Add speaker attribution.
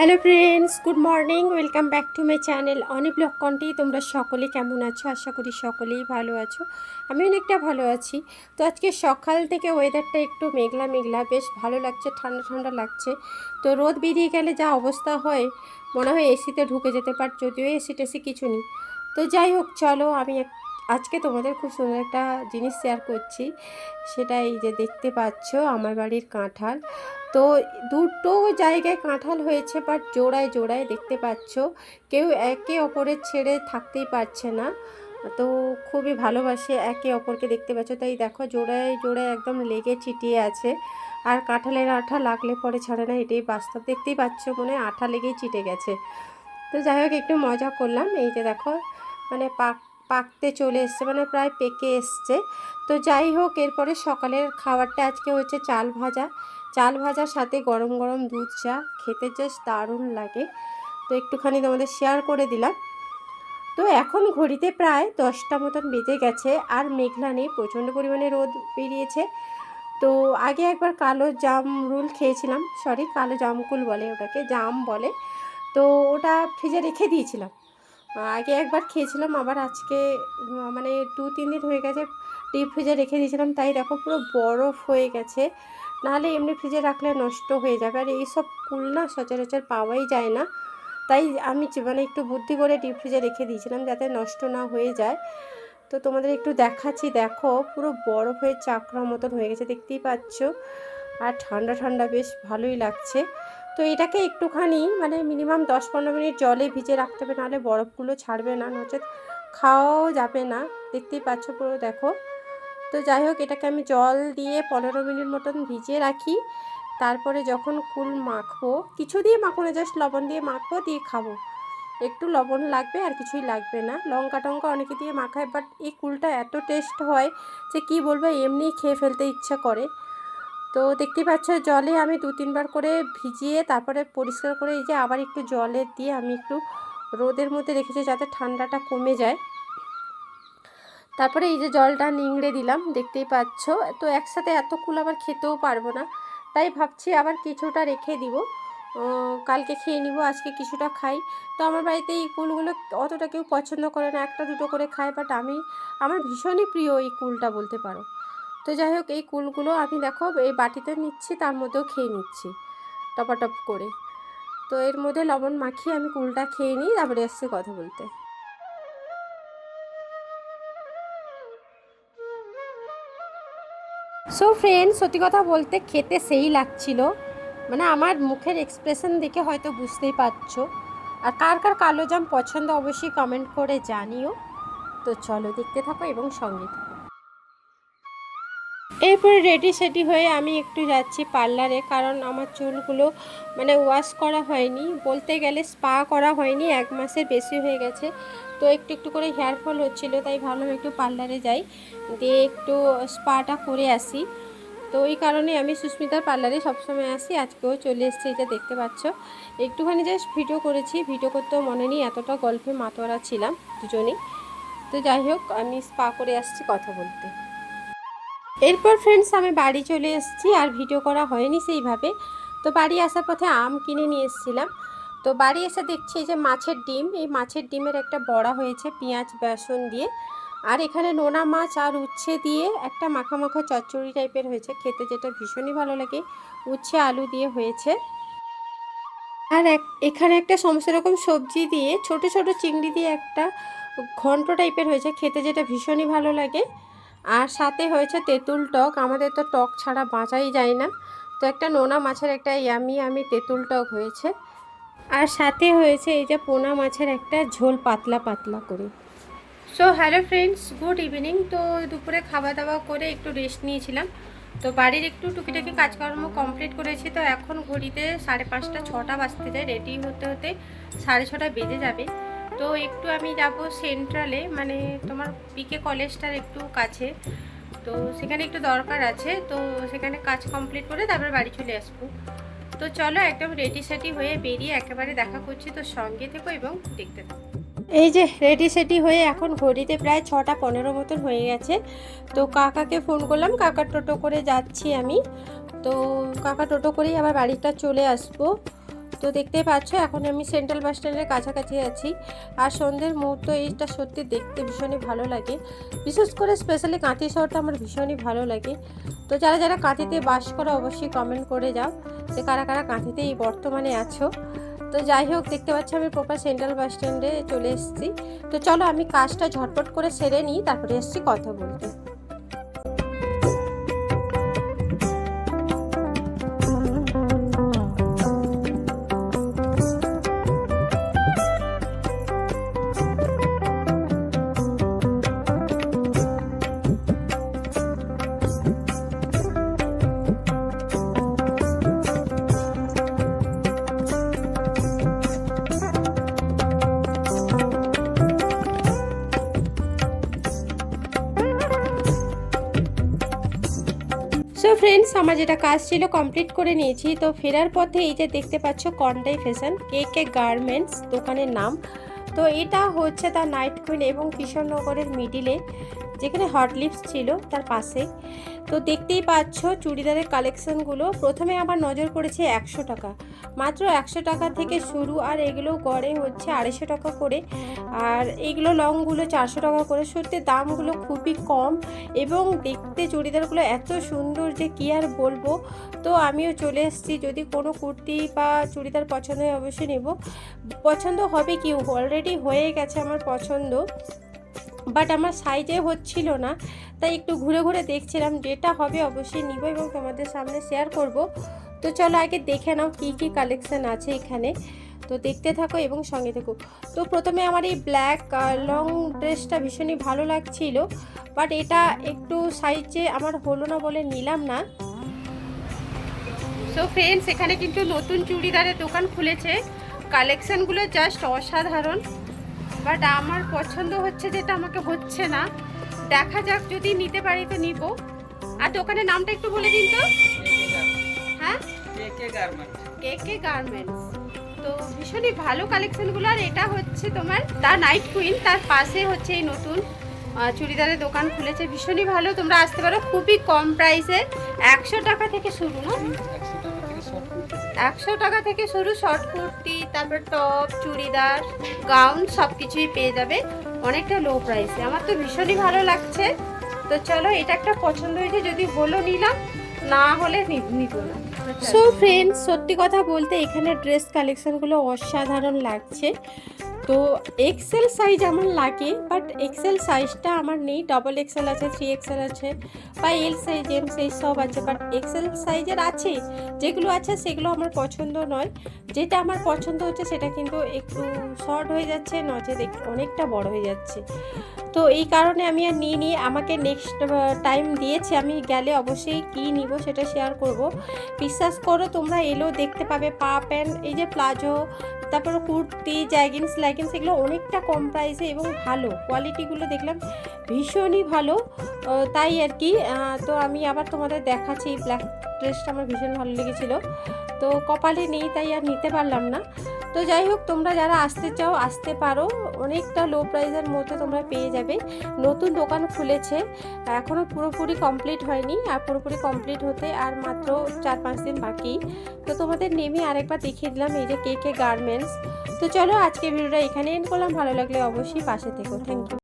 Speaker 1: Hello friends, good morning, welcome back to my channel অনেক blog কন্টি। তোমরা সকলে কেমন আছো? আশা করি সকলেই ভালো আছো। আমি অনেকটা ভালো আছি। তো আজকে সকাল থেকে ওয়েদারটা একটু মেঘলা মেঘলা, বেশ ভালো লাগছে, ঠান্ডা ঠান্ডা লাগছে। তো রোদ বেরিয়ে গেলে যা অবস্থা হয়, মনে হয় এসিতে ঢুকে যেতে পার, যদিও এসি টেসি কিছু নেই। তো যাই হোক, চলো আমি আজকে তোমাদের খুব সুন্দর একটা জিনিস শেয়ার করছি। সেটা এই যে দেখতে পাচ্ছ আমার বাড়ির কাঁঠাল। তো দুটো জায়গায় কাঁঠাল হয়েছে বাট জোড়ায় জোড়ায় দেখতে পাচ্ছ। কেউ একে অপরের ছেড়ে থাকতেই পারছে না। তো খুবই ভালোবাসে একে অপরকে দেখতে পাচ্ছ। তাই দেখো জোড়ায় জোড়ায় একদম লেগে চিটিয়ে আছে। আর কাঁঠালের আঠা লাগলে পরে ছাড়ে না, এটাই বাস্তব। দেখতেই পাচ্ছ মনে আঠা লেগেই চিটে গেছে। তো যাই হোক, একটু মজা করলাম। এই যে দেখো মানে পাক পাকতে চলে এসছে মানে প্রায় পেকে এসছে। তো যাই হোক, এরপরে সকালের খাবারটা আজকে হচ্ছে চাল ভাজা। চাল ভাজার সাথে গরম গরম দুধ চা, খেতে জাস্ট দারুণ লাগে। তো একটুখানি তোমাদের শেয়ার করে দিলাম। তো এখন ঘড়িতে প্রায় দশটা মতন বেজে গেছে, আর মেঘলা নেই, প্রচণ্ড পরিমাণে রোদ বেরিয়েছে। তো আগে একবার কালো জাম রুল খেয়েছিলাম সরি কালো জামকুল বলে ওটাকে, জাম বলে। তো ওটা ফ্রিজে রেখে দিয়েছিলাম। আগে একবার খেয়েছিলাম, আবার আজকে মানে দু, তিন দিন হয়ে গেছে ডিপ ফ্রিজে রেখে দিয়েছিলাম, তাই দেখো পুরো বরফ হয়ে গেছে। নাহলে এমনি ফ্রিজে রাখলে নষ্ট হয়ে যাবে, আর এইসব কুল না সচরাচর পাওয়াই যায় না। তাই আমি মানে একটু বুদ্ধি করে ডিপ ফ্রিজে রেখে দিয়েছিলাম, যাতে নষ্ট না হয়ে যায়। তো তোমাদের একটু দেখাচ্ছি, দেখো পুরো বরফ হয়ে চাকরা মতন হয়ে গেছে, দেখতেই পাচ্ছ। আর ঠান্ডা ঠান্ডা, বেশ ভালোই লাগছে। তো এটাকে একটুখানি মানে মিনিমাম দশ পনেরো মিনিট জলে ভিজে রাখতে হবে, নাহলে বরফগুলো ছাড়বে না, নচেত খাওয়াও যাবে না। দেখতেই পাচ্ছ পুরো, দেখো। তো যাই হোক, এটাকে আমি জল দিয়ে পনেরো মিনিট মতন ভিজিয়ে রাখি। তারপরে যখন কুল মাখবো, কিছু দিয়ে মাখবো না জাস্ট লবণ দিয়ে মাখবো, দিয়ে খাব। একটু লবণ লাগবে আর কিছুই লাগবে না। লঙ্কা টঙ্কা অনেকে দিয়ে মাখায় বাট এই কুলটা এত টেস্ট হয় যে কি বলব, এমনিই খেয়ে ফেলতে ইচ্ছা করে। তো দেখতেই পাচ্ছ জলে আমি দু তিনবার করে ভিজিয়ে তারপরে পরিষ্কার করে এই যে আবার একটু জলে দিয়ে আমি একটু রোদের মধ্যে রেখেছি যাতে ঠান্ডাটা কমে যায়। তারপরে এই যে জলটা নিংড়ে দিলাম, দেখতেই পাচ্ছ। তো একসাথে এত কুল আবার খেতেও পারব না। তাই ভাবছি আবার কিছুটা রেখে দিব। কালকে খেয়ে নিব, আজকে কিছুটা খাই। তো আমার বাড়িতে এই কুলগুলো অতটা কেউ পছন্দ করে না, একটা দুটো করে খায় বাট আমি, আমার ভীষণই প্রিয় এই কুলটা বলতে পারো। তো যাই হোক, এই কুলগুলো আমি দেখো এই বাটিতে নিচ্ছি, তার মধ্যেও খেয়ে নিচ্ছি, টপাটপ করে। তো এর মধ্যে লবণ মাখিয়ে আমি কুলটা খেয়ে নিই, তারপরে এসছে কথা বলতে। সো ফ্রেন্ড সত্যি কথা বলতে খেতে সেই লাগছিল। মানে আমার মুখের এক্সপ্রেশন দেখে হয়তো বুঝতেই পারছ। আর কার কার কালো জাম পছন্দ অবশ্যই কমেন্ট করে জানিও। তো চলো দেখতে থাকো এবং সঙ্গে থাকো। এরপরে রেডি সেডি হয়ে আমি একটু যাচ্ছি পার্লারে কারণ আমার চুলগুলো মানে ওয়াশ করা হয়নি। বলতে গেলে স্পা করা হয়নি, এক মাসের বেশি হয়ে গেছে। তো একটু একটু করে হেয়ার ফল হচ্ছিল, তাই ভাবলাম একটু পার্লারে যাই। দিয়ে একটু স্পাটা করে আসি। তো ওই কারণে আমি সুস্মিতার পার্লারে সবসময় আসি। আজকেও চলে এসেছি এটা দেখতে পাচ্ছ। একটুখানি জাস্ট ভিডিও করেছি। ভিডিও করতেও মনে নেই, এতটা গল্পে মাতোয়ারা ছিলাম দুজনেই। তো যাই হোক, আমি স্পা করে আসছি কথা বলতে। এরপর ফ্রেন্ডস আমি বাড়ি চলে এসেছি, আর ভিডিও করা হয়নি সেইভাবে। তো বাড়ি আসার পথে আম কিনে নিয়ে এসেছিলাম। তো বাড়ি এসে দেখছি যে মাছের ডিম, এই মাছের ডিমের একটা বড়া হয়েছে পেঁয়াজ বেসন দিয়ে। আর এখানে নোনা মাছ আর উচ্ছে দিয়ে একটা মাখা মাখা চচ্চড়ি টাইপের হয়েছে। খেতে যেটা ভীষণই ভালো লাগে। উচ্ছে, আলু দিয়ে হয়েছে। আর এক, এখানে একটা সমস্ত রকম সবজি দিয়ে ছোট ছোট চিংড়ি দিয়ে একটা ঘন্ট টাইপের হয়েছে। খেতে যেটা ভীষণই ভালো লাগে। আর সাথে হয়েছে তেঁতুল টক। আমাদের তো টক ছাড়া বাঁচাই যায় না। তো একটা নোনা মাছের একটা ইয়ামি আমি তেঁতুল টক হয়েছে। আর সাথে হয়েছে এই যে পোনা মাছের একটা ঝোল পাতলা পাতলা করে। So hello friends good evening তো দুপুরে খাওয়া দাওয়া করে একটু রেস্ট নিয়েছিলাম। তো বাড়ির একটু টুকিটাকি কাজকর্ম কমপ্লিট করেছি। তো এখন ঘড়িতে সাড়ে পাঁচটা, ছটা বাজতে যায়। রেডি হতে হতে সাড়ে ছটা বেজে যাবে। তো একটু আমি যাব সেন্ট্রালে মানে তোমার পিকে কলেজটার একটু কাছে। তো সেখানে একটু দরকার আছে, তো সেখানে কাজ কমপ্লিট করে তারপর বাড়ি চলে আসব। তো চলো একদম রেডি সেটি হয়ে বেরিয়ে একেবারে দেখা করছি তো সঙ্গে থেকো এবং দেখতে থাকো। এই যে রেডি সেটি হয়ে এখন ঘড়িতে প্রায় ছটা পনেরো মতন হয়ে গেছে। তো কাকাকে ফোন করলাম কাকা টোটো করে যাচ্ছি আমি। তো কাকা টোটো করেই আবার বাড়িটা চলে আসব। তো দেখতেই পাচ্ছ, এখন আমি সেন্ট্রাল বাস স্ট্যান্ডের কাছাকাছি আছি। আর সন্ধ্যের মুহূর্ত এইটা সত্যি দেখতে ভীষণই ভালো লাগে। বিশেষ করে স্পেশালি কাঁথি শহরটা আমার ভীষণই ভালো লাগে। তো যারা যারা কাঁথিতে বাস করো, অবশ্যই কমেন্ট করে যাও যে কারা কারা কাঁথিতে এই বর্তমানে আছো। তো যাই হোক, দেখতে পাচ্ছ আমি প্রপার সেন্ট্রাল বাস স্ট্যান্ডে চলে এসেছি। তো চলো আমি কাজটা ঝটপট করে সেরে নিই, তারপরে এসেছি কথা বলতে। ফ্রেন্ডস আমার যেটা কাজ ছিল কমপ্লিট করে নিয়েছি। তো ফেরার পথে এই যে দেখতে পাচ্ছ Contai fashion K K garments দোকানের নাম। তো এটা হচ্ছে তার নাইট কুইন এবং কিশোরনগরের মিডিলে যেখানে হট লিপস ছিল তার পাশে। তো দেখতেই পাচ্ছ চুড়িদারের কালেকশনগুলো প্রথমে আমার নজর পড়েছে একশো টাকা। মাত্র একশো টাকা থেকে শুরু আর এগুলো গড়ে হচ্ছে আড়াইশো টাকা করে। আর এগুলো লংগুলো চারশো টাকা করে। সত্যি দামগুলো খুবই কম এবং দেখতে চুড়িদারগুলো এত সুন্দর যে কী আর বলব। তো আমিও চলে এসেছি। যদি কোনো কুর্তি বা চুড়িদার পছন্দ হয় অবশ্যই নেব। পছন্দ হবে কি? অলরেডি হয়ে গেছে আমার পছন্দ। বাট আমার সাইজে হচ্ছিল না। তাই একটু ঘুরে ঘুরে দেখছিলাম যেটা হবে অবশ্যই নিব এবং তোমাদের সামনে শেয়ার করব। তো চলো আগে দেখে নাও কী কী কালেকশান আছে এখানে। তো দেখতে থাকো এবং সঙ্গে থেকো। তো প্রথমে আমার এই ব্ল্যাক লং ড্রেসটা ভীষণই ভালো লাগছিল। বাট এটা একটু সাইজে আমার হলো না বলে নিলাম না। সো ফ্রেন্ডস এখানে কিন্তু নতুন চুড়িদারের দোকান খুলেছে। কালেকশানগুলো জাস্ট অসাধারণ। বাট আমার পছন্দ হচ্ছে যেটা আমাকে হচ্ছে না। দেখা যাক যদি নিতে পারি তো নিব। আর দোকানের নামটা একটু বলে দিন তো। হ্যাঁ? কে কে গার্মেন্টস তো ভীষণই ভালো কালেকশনগুলো আর এটা হচ্ছে তোমার দা নাইট কুইন তার পাশে হচ্ছে এই নতুন চুড়িদারের দোকান খুলেছে। ভীষণই ভালো তোমরা আসতে পারো। খুবই কম প্রাইসে একশো টাকা থেকে শুরু না? একশো টাকা থেকে শুরু শর্ট কুর্তি তারপর টপ, চুড়িদার, গাউন সব কিছুই পেয়ে যাবে। অনেকটা লো প্রাইসে আমার তো ভীষণই ভালো লাগছে। তো চলো, এটা একটা পছন্দ হয়েছে। যদি হলো নিলাম, না হলে নিত না। সো ফ্রেন্ডস সত্যি কথা বলতে এখানে ড্রেস কালেকশনগুলো অসাধারণ লাগছে। তো এক্সেল সাইজ আমার লাগে বাট এক্সেল সাইজটা আমার নেই। ডবল এক্সেল আছে থ্রি এক্সেল আছে, বা এল সাইজ এম সাইজ সব আছে বাট এক্সেল সাইজের আছে, যেগুলো আছে সেগুলো আমার পছন্দ নয়। যেটা আমার পছন্দ হচ্ছে সেটা কিন্তু একটু শর্ট হয়ে যাচ্ছে, নচেত অনেকটা বড় হয়ে যাচ্ছে। তো এই কারণে আমি আর নিয়ে নিয়ে আমাকে নেক্সট টাইম দিয়েছে। আমি গেলে অবশ্যই কী নিব সেটা শেয়ার করব। বিশ্বাস করো, তোমরা এলেও দেখতে পাবে পা প্যান্ট এই যে প্লাজো তারপরে কুর্তি জ্যাগিন্স ল্যাগিন্স এগুলো অনেকটা কম প্রাইসে এবং ভালো। কোয়ালিটিগুলো দেখলাম ভীষণই ভালো। তাই আর কি। তো আমি আবার তোমাদের দেখাচ্ছি ব্ল্যাক ড্রেসটা আমার ভীষণ ভালো লেগেছিলো। তো কপালে নেই, তাই আর নিতে পারলাম না। তো যাই হোক, তোমরা যারা আসতে চাও, আসতে পারো। অনেকটা লো প্রাইসের মধ্যে তোমরা পেয়ে যাবে। নতুন দোকান খুলেছে। এখনও পুরোপুরি কমপ্লিট হয়নি। আর পুরোপুরি কমপ্লিট হতে আর মাত্র চার পাঁচ দিন বাকি। তো তোমাদের নেমে আরেকবার দেখিয়ে দিলাম এই যে কে কে গার্মেন্টস তো চলো আজকে ভিডিওটা এখানে এন্ড করলাম। ভালো লাগলে অবশ্যই পাশে থেকো। Thank you